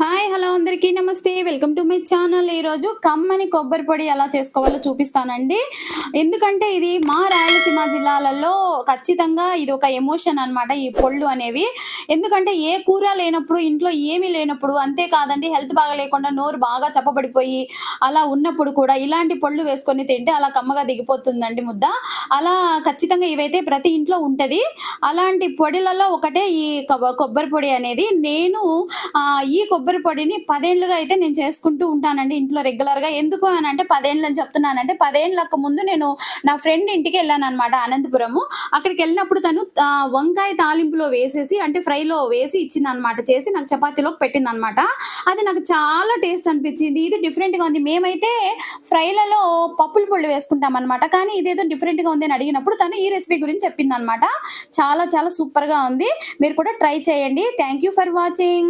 Hi hello అందరికీ నమస్తే. Welcome to my channel. ఈరోజు కమ్మని కొబ్బరి పొడి ఎలా చేసుకోవాలో చూపిస్తానండి. ఎందుకంటే ఇది మా రాయలసీమ జిల్లాలలో ఖచ్చితంగా ఇది ఒక ఎమోషన్ అన్నమాట ఈ పొళ్ళు అనేవి. ఎందుకంటే ఏ కూర లేనప్పుడు ఇంట్లో ఏమీ లేనప్పుడు అంతేకాదండి హెల్త్ బాగా లేకుండా నోరు బాగా చప్పబడిపోయి అలా ఉన్నప్పుడు కూడా ఇలాంటి పొళ్ళు వేసుకొని తింటే అలా కమ్మగా దిగిపోతుందండి ముద్ద. అలా ఖచ్చితంగా ఇవైతే ప్రతి ఇంట్లో ఉంటుంది. అలాంటి పొడిలలో ఒకటే ఈ కొబ్బ- కొబ్బరి పొడి అనేది. నేను ఈ కొబ్బరి పొడిని పదేండ్లుగా అయితే నేను చేసుకుంటూ ఉంటానండి ఇంట్లో రెగ్యులర్గా. ఎందుకు అని అంటే పదేండ్లు అని చెప్తున్నానంటే పదేండ్లకు ముందు నేను నా ఫ్రెండ్ ఇంటికి వెళ్ళాను అనమాట అనంతపురము. అక్కడికి వెళ్ళినప్పుడు తను వంకాయ తాలింపులో వేసేసి అంటే ఫ్రైలో వేసి ఇచ్చింది అనమాట చేసి నాకు చపాతీలోకి పెట్టింది అనమాట అది నాకు చాలా టేస్ట్ అనిపించింది. ఇది డిఫరెంట్గా ఉంది. మేమైతే ఫ్రైలలో పప్పుల పొళ్ళు వేసుకుంటాం అనమాట కానీ ఇదేదో డిఫరెంట్గా ఉంది అని అడిగినప్పుడు తను ఈ రెసిపీ గురించి చెప్పింది అనమాట చాలా చాలా సూపర్గా ఉంది. మీరు కూడా ట్రై చేయండి. Thank you for watching.